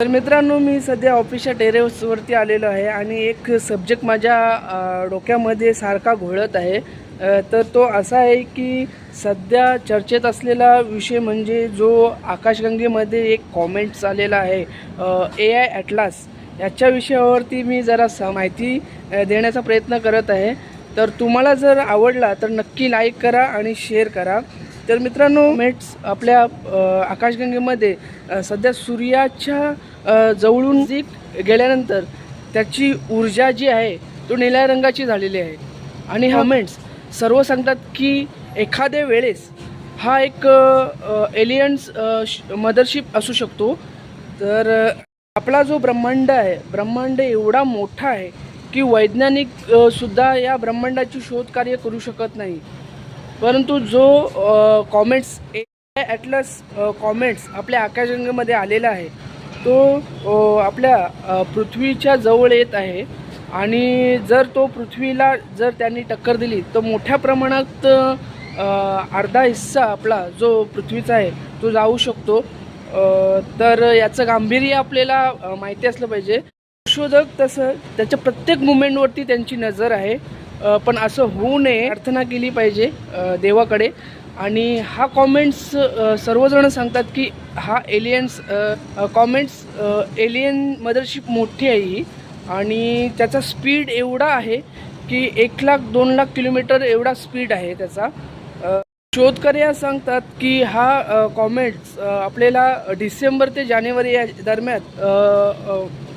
तर मित्रांनो मी सध्या ऑफिसच्या टेरेसवरती आलेलो आहे आणि एक सब्जेक्ट माझ्या डोक्यामध्ये सारखा घोळत आहे. तर तो असा आहे की सध्या चर्चेत असलेला विषय म्हणजे जो आकाशगंगेमध्ये एक कॉमेंट्स आलेला आहे ए आय ॲटलास याच्या विषयावरती मी जरा स माहिती देण्याचा प्रयत्न करत आहे. तर तुम्हाला जर आवडला तर नक्की लाईक करा आणि शेअर करा. तर मित्रांनो मेट्स आपल्या आकाशगंगेमध्ये सध्या सूर्याच्या जवळून जी गेल्यानंतर त्याची ऊर्जा जी आहे तो निळ्या रंगाची झालेली आहे. आणि हा मेंट्स सर्व सांगतात की एखाद्या वेळेस हा एक एलियन्स मदरशिप असू शकतो. तर आपला जो ब्रह्मांड आहे ब्रह्मांड एवढा मोठा आहे की वैज्ञानिक सुद्धा या ब्रह्मांडाची शोधकार्य करू शकत नाही. परंतु जो कॉमेंट्स ॲटलस कॉमेंट्स आपल्या आकाशगंगेमध्ये आलेला आहे तो आपल्या पृथ्वीच्या जवळ येत आहे. आणि जर तो पृथ्वीला जर त्यांनी टक्कर दिली तर मोठ्या प्रमाणात अर्धा हिस्सा आपला जो पृथ्वीचा आहे तो जाऊ शकतो. तर याचं गांभीर्य आपल्याला माहिती असलं पाहिजे. संशोधक तसं त्याच्या प्रत्येक मुवमेंटवरती त्यांची नजर आहे. पण असं होऊ नये प्रार्थना केली पाहिजे देवाकडे. आणि हा कॉमेंट्स सर्वजण सांगतात की हा एलियन्स कॉमेंट्स एलियन मदरशिप मोठी आहे ही. आणि त्याचा स्पीड एवढा आहे की एक लाख दोन लाख किलोमीटर एवढा स्पीड आहे त्याचा. शोधकर्या सांगतात की हा कॉमेंट्स आपल्याला डिसेंबर ते जानेवारी या दरम्यान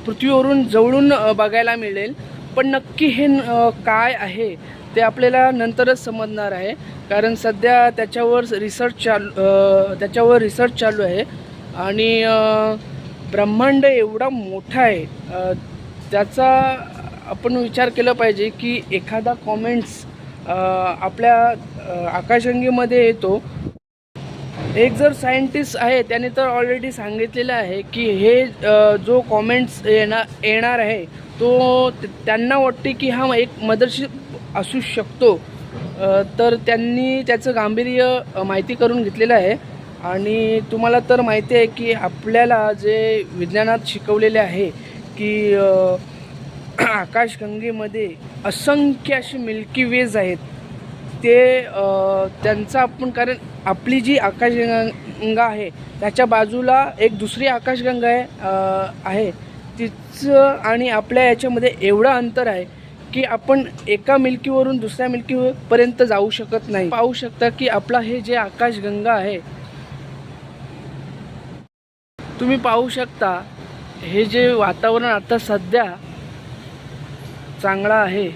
पृथ्वीवरून जवळून बघायला मिळेल. पण नक्की हे काय आहे? ते आपल्याला नंतरच समजणार आहे. कारण सध्या त्याच्यावर रिसर्च चालू त्याच्यावर रिसर्च चालू आहे. आणि ब्रह्मांड एवढा मोठा आहे त्याचा आपण विचार केला पाहिजे की एखादा कॉमेंट्स आपल्या आकाशगंगेमध्ये येतो. एक जर सायंटिस्ट आहे त्याने तर ऑलरेडी सांगितलेलं आहे की हे जो कॉमेंट्स येणार येणार आहे तो त्यांना वाटते की हा एक मदरशिप असू शकतो. तर त्यांनी त्याचं गांभीर्य माहिती करून घेतलेलं आहे. आणि तुम्हाला तर माहिती आहे की आपल्याला जे विज्ञानात शिकवलेले आहे की आकाशगंगेमध्ये असंख्य अशी मिल्की वेज आहेत. ते त्यांचा आपण कारण आपली जी आकाशगंगा आहे त्याच्या बाजूला एक दुसरी आकाशगंगा आहे आहे. तिचं आणि आपल्या याच्यामध्ये एवढं अंतर आहे की आपण एका मिल्कीवरून दुसऱ्या मिल्कीपर्यंत जाऊ शकत नाही. पाहू शकता की आपला हे जे आकाशगंगा आहे तुम्ही पाहू शकता हे जे वातावरण आता सध्या चांगलं आहे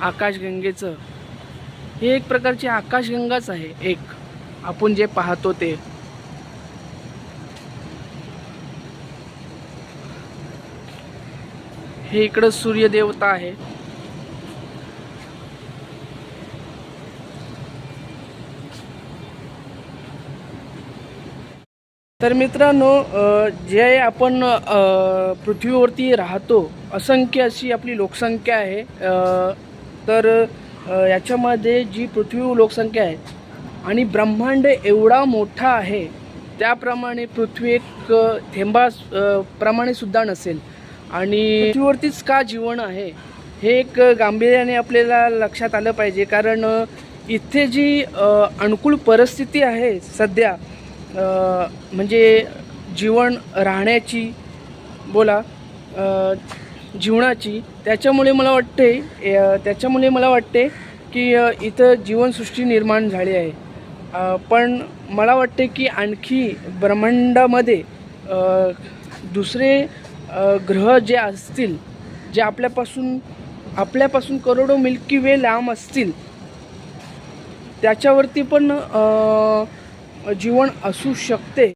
आकाशगंगेचं हे एक प्रकारची आकाशगंगाच आहे एक. आपण जे पाहतो ते. हे इकडं सूर्यदेवता आहे. तर मित्रांनो जे आपण पृथ्वीवरती राहतो असंख्य अशी आपली लोकसंख्या आहे. तर याच्यामध्ये जी पृथ्वी लोकसंख्या आहे आणि ब्रह्मांड एवढा मोठा आहे त्याप्रमाणे पृथ्वी एक थेंबा प्रमाणे सुद्धा नसेल. आणि पृथ्वीवरतीच का जीवन आहे हे एक गांभीर्याने आपल्याला लक्षात आलं पाहिजे. कारण इथे जी अनुकूल परिस्थिती आहे सध्या म्हणजे जीवन राहण्याची बोला जीवनाची त्याच्यामुळे मला वाटते त्याच्यामुळे मला वाटते की इथं जीवनसृष्टी निर्माण झाली आहे. पण मला वाटते की आणखी ब्रह्मांडामध्ये दुसरे ग्रह जे असतील जे आपल्यापासून आपल्यापासून करोडो मिल्की वे लांब असतील त्याच्यावरती पण जीवन असू शकते.